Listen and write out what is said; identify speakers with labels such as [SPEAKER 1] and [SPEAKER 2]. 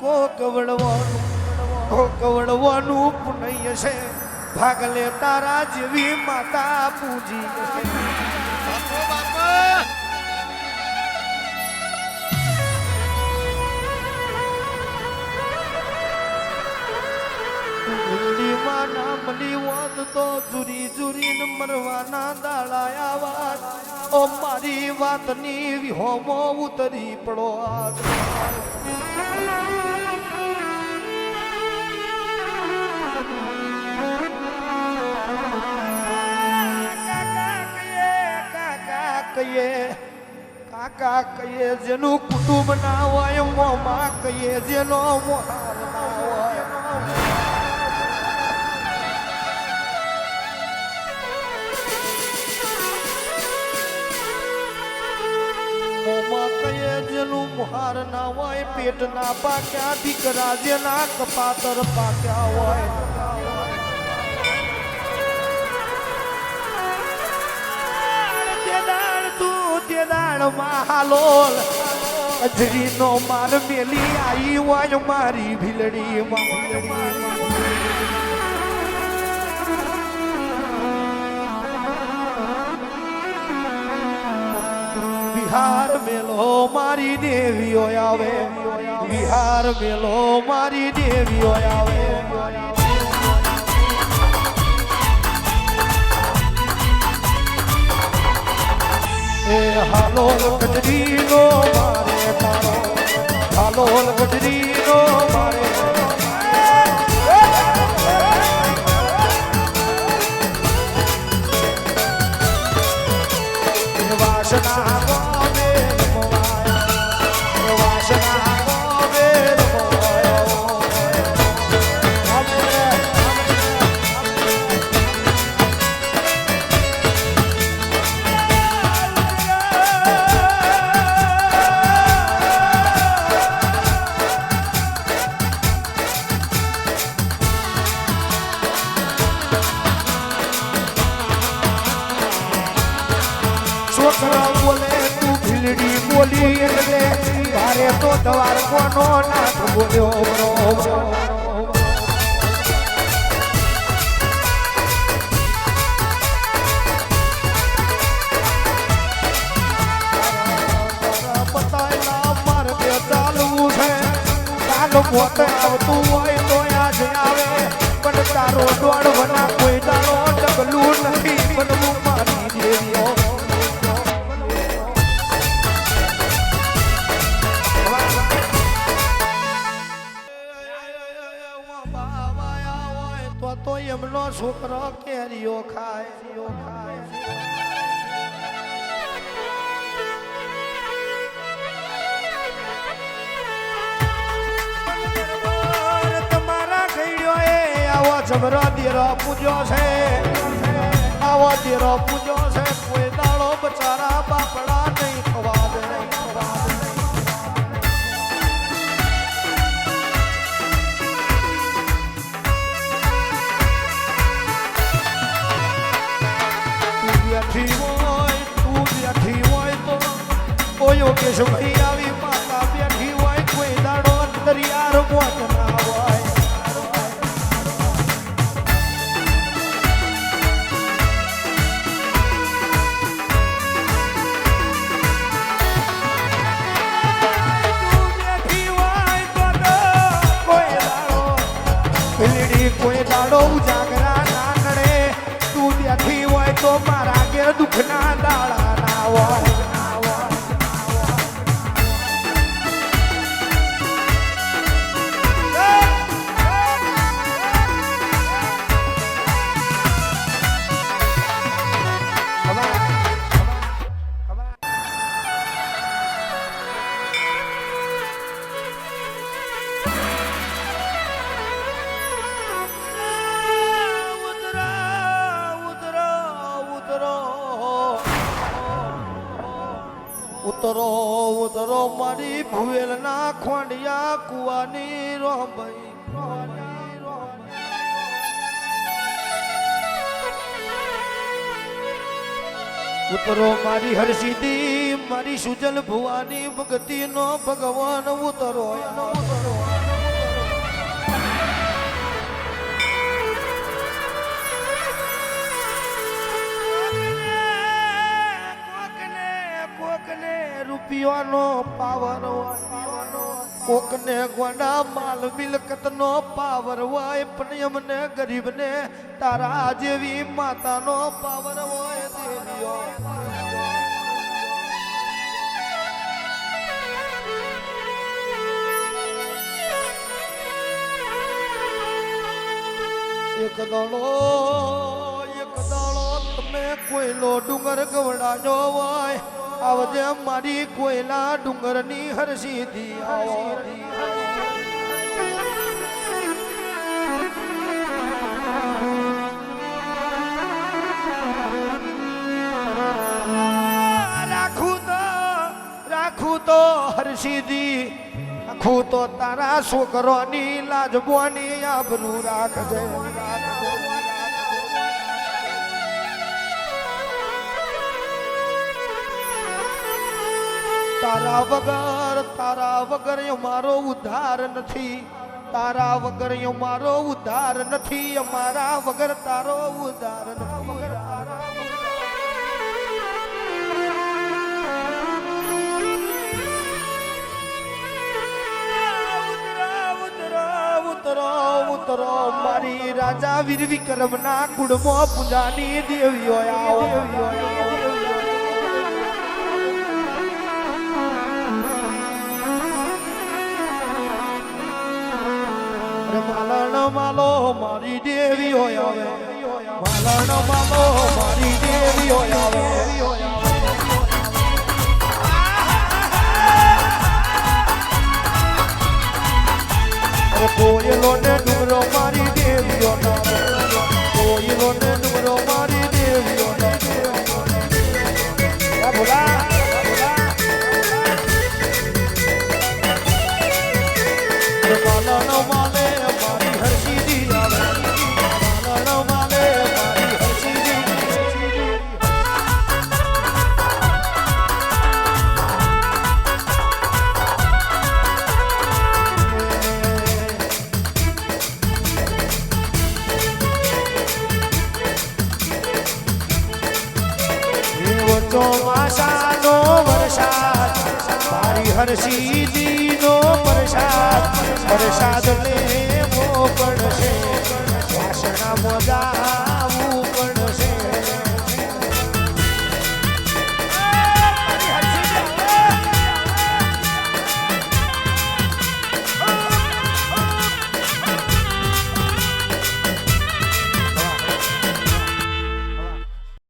[SPEAKER 1] કો કવળવાનું કો છે. ભાગ લે તારા જેવી માતા પૂજી. છે વાત તો જુરી જુરીને મરવાના ઓ મારી વાતની વિહોમો ઉતરી પડો આજ. કાકા કહીએ જેનું કુટુંબ ના હોય, મોમા કહીએ જેનો મોહાર ના હોય. મોમા કહીએ જેનું મોહાર ના હોય પેટ ના પાક્યા, દીકરા જેના કપાતર પાક્યા હોય. તું દાળ હાલોલ અજરીનો માર મેલી આઈ હોય મારી ભીલડી બિહાર મેલો મારી દેવીઓ આવે બિહાર મેલો મારી દેવીઓ આવે. એ હાલો ગઢડીનો મારે તો દવાર કોનો નાથ બોલ્યો મોતે આવતું હોય તો આજે આવે. પણ તારો દોડ વના કોઈ દાડો કેરીઓ ખાય એ આવો જમરો દીરો પૂજો છે. આવો દીરો પૂજો છે. કોઈ યોગેશ આવી દાડો દાડો દાડો ઉજાગરા ના નડે. તું ત્યાંથી હોય તો મારા ઘેર દાડા ના હોય ઉતરો મારી ભુવેલ ના ખોંડિયા કુવાની રોંભાઈ. ઉતરો મારી હરસિદ્ધિ, મારી સુજલ ભુવાની ભક્તિ નો ભગવાન ઉતરો ઉતરો રૂપિયાનો પાવર કોકને ગોડા માલ મિલકતનો પાવર હોય, પણ અમને ગરીબને તારા જેવી માતાનો પાવર હોય. દેવીઓ એક દાડો એક દાડો, તમે કોઈલો ડુંગર ગવડાયો હોય. આવજે મારી કોયલા ડુંગરની હરસીધી રાખું તો રાખું તો હરસીધી રાખું તો તારા છોકરોની લાજબોની આબરું રાખજે. તારા વગર તારા વગર મારો ઉદ્ધાર નથી. તારા વગર મારો ઉદ્ધાર નથી. અમારા વગર તારો ઉદ્ધાર નથી. ઉતરો, મારી રાજા વીર વિક્રમ ના કુળમાં પૂજાની દેવીઓ આવો. માલો, મારી દેવી હોય આવે માલણ માલો, મારી દેવી હોય આવે કોયલો ને ડુંગરો, મારી દેવીઓ કોયલો ચોમાસાનો વરસાદ. મારી હરસીદીનો પ્રસાદ પ્રસાદ લેવો પડશે વાસણા મોજા